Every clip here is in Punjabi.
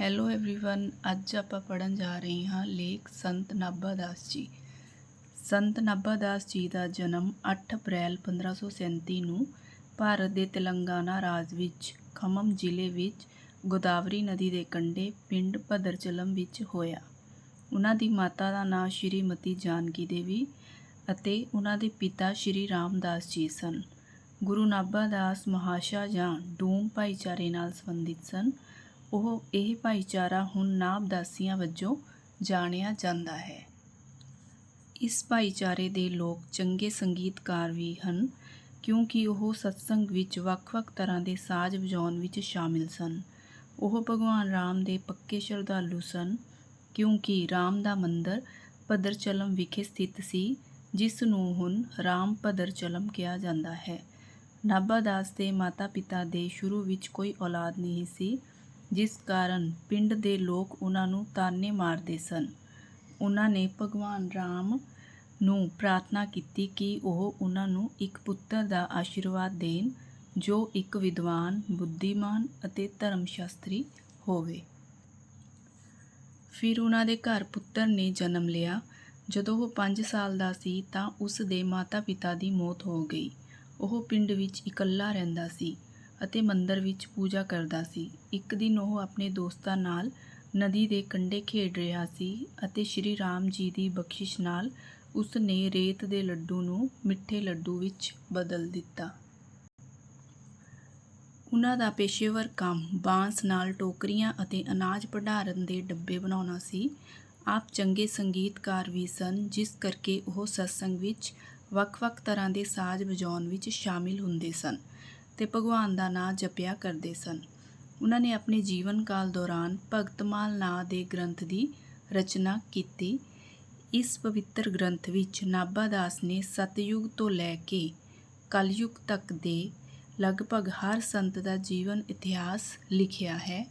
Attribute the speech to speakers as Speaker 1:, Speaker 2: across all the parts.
Speaker 1: ਹੈਲੋ एवरीवन ਅੱਜ ਆਪਾਂ ਪੜਨ ਜਾ ਰਹੇ ਹਾਂ ਲੇਖ ਸੰਤ ਨਾਭਾ ਦਾਸ ਜੀ ਸੰਤ ਨਾਭਾ ਦਾਸ ਜੀ ਦਾ ਜਨਮ 8 ਅਪ੍ਰੈਲ 1537 ਨੂੰ ਭਾਰਤ ਦੇ ਤੇਲੰਗਾਨਾ ਰਾਜ ਵਿੱਚ ਖਮਮ ਜ਼ਿਲ੍ਹੇ ਵਿੱਚ ਗੋਦਾਵਰੀ ਨਦੀ ਦੇ ਕੰਢੇ ਪਿੰਡ ਭਦਰਚਲਮ ਵਿੱਚ ਹੋਇਆ ਉਹਨਾਂ ਦੀ ਮਾਤਾ ਦਾ ਨਾਮ ਸ਼੍ਰੀਮਤੀ ਜਾਨਕੀ ਦੇਵੀ ਅਤੇ ਉਹਨਾਂ ਦੇ ਪਿਤਾ ਸ਼੍ਰੀ ਰਾਮਦਾਸ ਜੀ ਸਨ ਗੁਰੂ ਨਾਭਾ ਦਾਸ ਮਹਾਸ਼ਾ ਜਾਂ ਡੂਮ ਭਾਈਚਾਰੇ ਨਾਲ ਸੰਬੰਧਿਤ ਸਨ ਉਹ ਇਹ ਭਾਈਚਾਰਾ ਹੁਣ ਨਾਭਦਾਸੀਆਂ ਵਜੋਂ ਜਾਣਿਆ ਜਾਂਦਾ ਹੈ। ਇਸ ਭਾਈਚਾਰੇ ਦੇ ਲੋਕ ਚੰਗੇ ਸੰਗੀਤਕਾਰ ਵੀ ਹਨ, ਕਿਉਂਕਿ ਉਹ ਸਤਸੰਗ ਵਿੱਚ ਵੱਖ-ਵੱਖ ਤਰ੍ਹਾਂ ਦੇ ਸਾਜ਼ ਵਜਾਉਣ ਵਿੱਚ ਸ਼ਾਮਿਲ ਸਨ। ਉਹ ਭਗਵਾਨ ਰਾਮ ਦੇ ਪੱਕੇ ਸ਼ਰਧਾਲੂ ਸਨ, ਕਿਉਂਕਿ ਰਾਮ ਦਾ ਮੰਦਰ ਭਦਰਚਲਮ ਵਿਖੇ ਸਥਿਤ ਸੀ, ਜਿਸ ਨੂੰ ਹੁਣ ਰਾਮ ਭਦਰਚਲਮ ਕਿਹਾ ਜਾਂਦਾ ਹੈ। ਨਾਭਾ ਦਾਸ ਦੇ ਮਾਤਾ-ਪਿਤਾ ਦੇ ਸ਼ੁਰੂ ਵਿੱਚ ਕੋਈ ਔਲਾਦ ਨਹੀਂ ਸੀ ਜਿਸ ਕਾਰਨ ਪਿੰਡ ਦੇ ਲੋਕ ਉਹਨਾਂ ਨੂੰ ਤਾਨੇ ਮਾਰਦੇ ਸਨ। ਉਹਨਾਂ ਨੇ ਭਗਵਾਨ ਰਾਮ ਨੂੰ ਪ੍ਰਾਰਥਨਾ ਕੀਤੀ ਕਿ ਉਹ ਉਹਨਾਂ ਨੂੰ ਇੱਕ ਪੁੱਤਰ ਦਾ ਆਸ਼ੀਰਵਾਦ ਦੇਣ, ਜੋ ਇੱਕ ਵਿਦਵਾਨ, ਬੁੱਧੀਮਾਨ ਅਤੇ ਧਰਮ ਸ਼ਾਸਤਰੀ ਹੋਵੇ। ਫਿਰ ਉਹਨਾਂ ਦੇ ਘਰ ਪੁੱਤਰ ਨੇ ਜਨਮ ਲਿਆ। ਜਦੋਂ ਉਹ 5 ਸਾਲ ਦਾ ਸੀ ਤਾਂ ਉਸ ਦੇ ਮਾਤਾ-ਪਿਤਾ ਦੀ ਮੌਤ ਹੋ ਗਈ। ਉਹ ਪਿੰਡ ਵਿੱਚ ਇਕੱਲਾ ਰਹਿੰਦਾ ਸੀ। ਅਤੇ ਮੰਦਰ ਵਿੱਚ ਪੂਜਾ ਕਰਦਾ ਸੀ। ਇੱਕ ਦਿਨ ਉਹ ਆਪਣੇ ਦੋਸਤਾਂ ਨਾਲ ਨਦੀ ਦੇ ਕੰਢੇ ਖੇਡ ਰਿਹਾ ਸੀ ਅਤੇ ਸ਼੍ਰੀ ਰਾਮ ਜੀ ਦੀ ਬਖਸ਼ਿਸ਼ ਨਾਲ ਉਸ ਨੇ ਰੇਤ ਦੇ ਲੱਡੂ ਨੂੰ ਮਿੱਠੇ ਲੱਡੂ ਵਿੱਚ ਬਦਲ ਦਿੱਤਾ। ਉਹਨਾਂ ਦਾ ਪੇਸ਼ੇਵਰ ਕੰਮ ਬਾਂਸ ਨਾਲ ਟੋਕਰੀਆਂ ਅਤੇ ਅਨਾਜ ਭੰਡਾਰਨ ਦੇ ਡੱਬੇ ਬਣਾਉਣਾ ਸੀ। ਆਪ ਚੰਗੇ ਸੰਗੀਤਕਾਰ ਵੀ ਸਨ, ਜਿਸ ਕਰਕੇ ਉਹ ਸਤਸੰਗ ਵਿੱਚ ਵੱਖ-ਵੱਖ ਤਰ੍ਹਾਂ ਦੇ ਸਾਜ਼ ਵਜਾਉਣ ਵਿੱਚ ਸ਼ਾਮਿਲ ਹੁੰਦੇ ਸਨ। ਤੇ ਭਗਵਾਨ ਦਾ ਨਾਮ ਜਪਿਆ ਕਰਦੇ ਸਨ। ਉਹਨਾਂ ਨੇ ਆਪਣੇ ਜੀਵਨ ਕਾਲ ਦੌਰਾਨ ਭਗਤਮਾਲ ਨਾਂ ਦੇ ਗ੍ਰੰਥ ਦੀ ਰਚਨਾ ਕੀਤੀ। ਇਸ ਪਵਿੱਤਰ ਗ੍ਰੰਥ ਵਿੱਚ ਨਾਭਾ ਦਾਸ ਨੇ ਸਤਯੁਗ ਤੋਂ ਲੈ ਕੇ ਕਲਯੁਗ ਤੱਕ ਦੇ ਲਗਭਗ ਹਰ ਸੰਤ ਦਾ ਜੀਵਨ ਇਤਿਹਾਸ ਲਿਖਿਆ ਹੈ।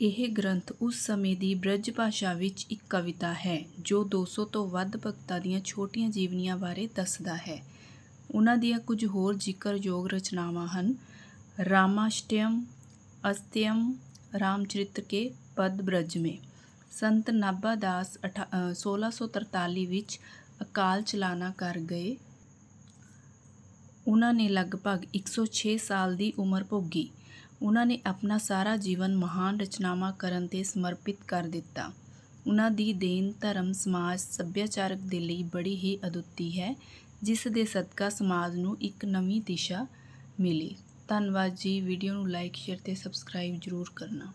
Speaker 1: ਇਹ ਗ੍ਰੰਥ ਉਸ ਸਮੇਂ ਦੀ ਬ੍ਰਜ ਭਾਸ਼ਾ ਵਿੱਚ ਇੱਕ ਕਵਿਤਾ ਹੈ, ਜੋ 200 ਤੋਂ ਵੱਧ ਭਗਤਾਂ ਦੀਆਂ ਛੋਟੀਆਂ ਜੀਵਨੀਆਂ ਬਾਰੇ ਦੱਸਦਾ ਹੈ। ਉਹਨਾਂ ਦੀਆਂ ਕੁਝ ਹੋਰ ਜ਼ਿਕਰਯੋਗ ਰਚਨਾਵਾਂ ਹਨ। ਰਾਮਾਸ਼ਟਯਮ, ਅਸਤਯਮ, ਰਾਮਚਰਿਤ ਕੇ ਪਦ ਬ੍ਰਜ ਮੇ ਸੰਤ ਨਾਭਾ ਦਾਸ 1643 ਵਿੱਚ ਅਕਾਲ ਚਲਾਣਾ ਕਰ ਗਏ। ਉਹਨਾਂ ਨੇ ਲਗਭਗ 106 ਸਾਲ ਦੀ ਉਮਰ ਭੋਗੀ। ਉਹਨਾਂ ਨੇ ਆਪਣਾ ਸਾਰਾ ਜੀਵਨ ਮਹਾਨ ਰਚਨਾਵਾਂ ਕਰਨ ਤੇ ਸਮਰਪਿਤ ਕਰ ਦਿੱਤਾ। ਉਹਨਾਂ ਦੀ ਦੇਣ ਧਰਮ ਸਮਾਜ ਸੱਭਿਆਚਾਰਕ ਦੇ ਲਈ ਬੜੀ ਹੀ ਅਦੁੱਤੀ ਹੈ। ਜਿਸ ਦੇ ਸਦਕਾ ਸਮਾਜ ਨੂੰ ਇੱਕ ਨਵੀਂ ਦਿਸ਼ਾ ਮਿਲੀ। ਧੰਨਵਾਦ ਜੀ। ਵੀਡੀਓ ਨੂੰ ਲਾਈਕ ਸ਼ੇਅਰ ਤੇ ਸਬਸਕ੍ਰਾਈਬ ਜ਼ਰੂਰ ਕਰਨਾ।